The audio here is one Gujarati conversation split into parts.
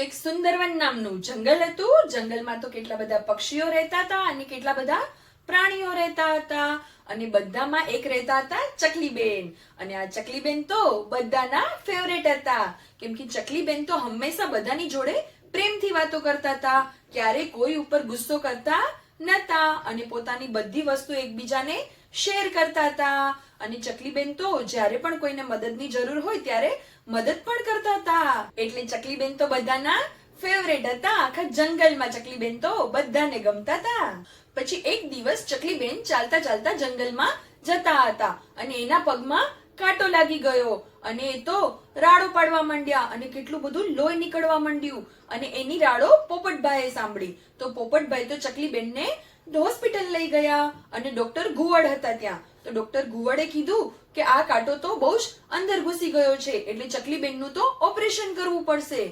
તો એક સુંદરવન નામનું જંગલ હતું. જંગલમાં તો કેટલા બધા પક્ષીઓ રહેતા હતા અને કેટલા બધા પ્રાણીઓ રહેતા હતા. અને બધામાં એક રહેતા હતા ચકલીબેન. અને આ ચકલીબેન તો બધાના ફેવરેટ હતા. કેમ કે ચકલીબેન તો હંમેશા બધાની જોડે પ્રેમથી વાતો કરતા હતા. ક્યારે કોઈ ઉપર ગુસ્સો કરતા નતા. અને પોતાની બધી વસ્તુ એકબીજાને શેર કરતા હતા. અને ચકલીબેન તો જ્યારે પણ કોઈને મદદની જરૂર હોય ત્યારે મદદ પણ કરતા હતા. એટલે ચકલીબેન તો બધાના ફેવરેટ હતા. આખા જંગલમાં ચકલીબેન તો બધાને ગમતા હતા. પછી એક દિવસ ચકલીબેન ચાલતા ચાલતા જંગલમાં જતા હતા અને એના પગમાં કાંટો લાગી ગયો. અને એ તો રાડો પાડવા માંડ્યા અને કેટલું બધું લોહી નીકળવા માંડ્યું. અને એની રાડો પોપટભાઈએ સાંભળી. તો પોપટભાઈ તો ચકલીબેનને હોસ્પિટલ લઈ ગયા અને ડોક્ટર ઘુવડ હતા ત્યાં. તો ડોક્ટર ઘુવડે કીધું કે આ કાંટો તો બહુ જ અંદર ઘૂસી ગયો છે, એટલે ચકલીબેનનું તો ઓપરેશન કરવું પડશે.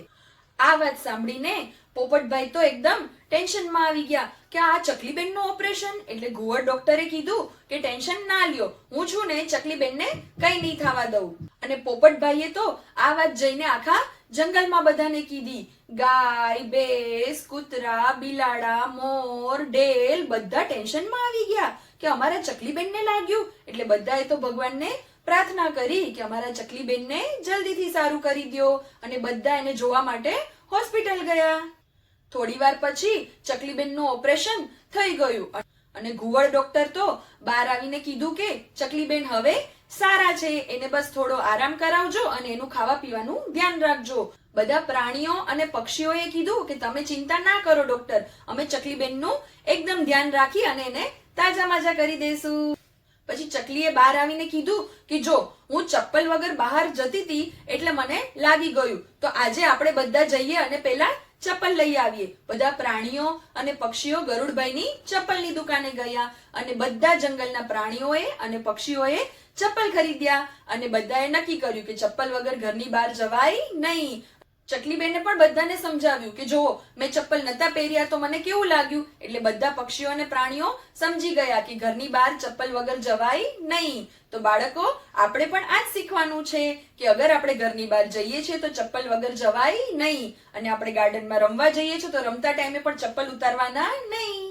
આ વાત સાંભળીને પોપટભાઈ તો એકદમ ટેન્શનમાં આવી ગયા કે આ ચકલીબેનનું ઓપરેશન? એટલે ઘુવડ ડોક્ટરે કીધું કે ટેન્શન ના લ્યો, હું છું ને ચકલીબેનને કંઈ નહીં થવા દઉં. અને પોપટભાઈએ તો આ વાત જઈને આખા જંગલમાં બધાને કીધી, ગાય, ભેંસ, કૂતરા, બિલાડા, મોર, ડેલ બધા ટેન્શનમાં આવી ગયા કે અમારા ચકલીબેનને લાગ્યું. એટલે બધાએ તો ભગવાનને પ્રાર્થના કરી કે અમારા ચકલીબેનને જલ્દીથી સારું કરી દ્યો અને બધા એને જોવા માટે હોસ્પિટલ ગયા. થોડી વાર પછી ચકલીબેનનું ઓપરેશન થઈ ગયું. અને ઘુવડ ડોક્ટર તો બહાર આવીને કીધું કે, ચકલીબેન, હવે સારા છે, એને બસ થોડો આરામ કરાવજો અને એનું ખાવા પીવાનું ધ્યાન રાખજો. બધા પ્રાણીઓ અને પક્ષીઓએ કીધું કે તમે ચિંતા ના કરો, ડોક્ટર. અમે ચકલીબેનનું એકદમ ધ્યાન રાખી અને એને તાજા માજા કરી દઈશું પછી ચકલીએ બહાર આવીને કીધું કે જો, હું ચપ્પલ વગર બહાર જતી હતી એટલે મને લાગી ગયું. તો આજે આપણે બધા જઈએ અને પેલા ચપ્પલ લઈ આવીએ. બધા પ્રાણીઓ અને પક્ષીઓ ગરુડભાઈની ચપ્પલની દુકાને ગયા અને બધા જંગલના પ્રાણીઓએ અને પક્ષીઓએ ચપ્પલ ખરીદ્યા અને બધાએ નક્કી કર્યું કે ચપ્પલ વગર ઘરની બહાર જવાય નહીં. ચકલીબેને પણ બધાને સમજાવ્યું કે જો મેં ચપ્પલ નતા પહેર્યા તો મને કેવું લાગ્યું? એટલે બધા પક્ષીઓ અને પ્રાણીઓ સમજી ગયા કે ઘરની બહાર ચપ્પલ વગર જવાય નહીં. તો બાળકો, આપણે પણ આ જ શીખવાનું છે કે અગર આપણે ઘરની બહાર જઈએ છીએ તો ચપ્પલ વગર જવાય નહીં. અને આપણે ગાર્ડનમાં રમવા જઈએ છીએ તો રમતા ટાઈમે પણ ચપ્પલ ઉતારવાના નહીં.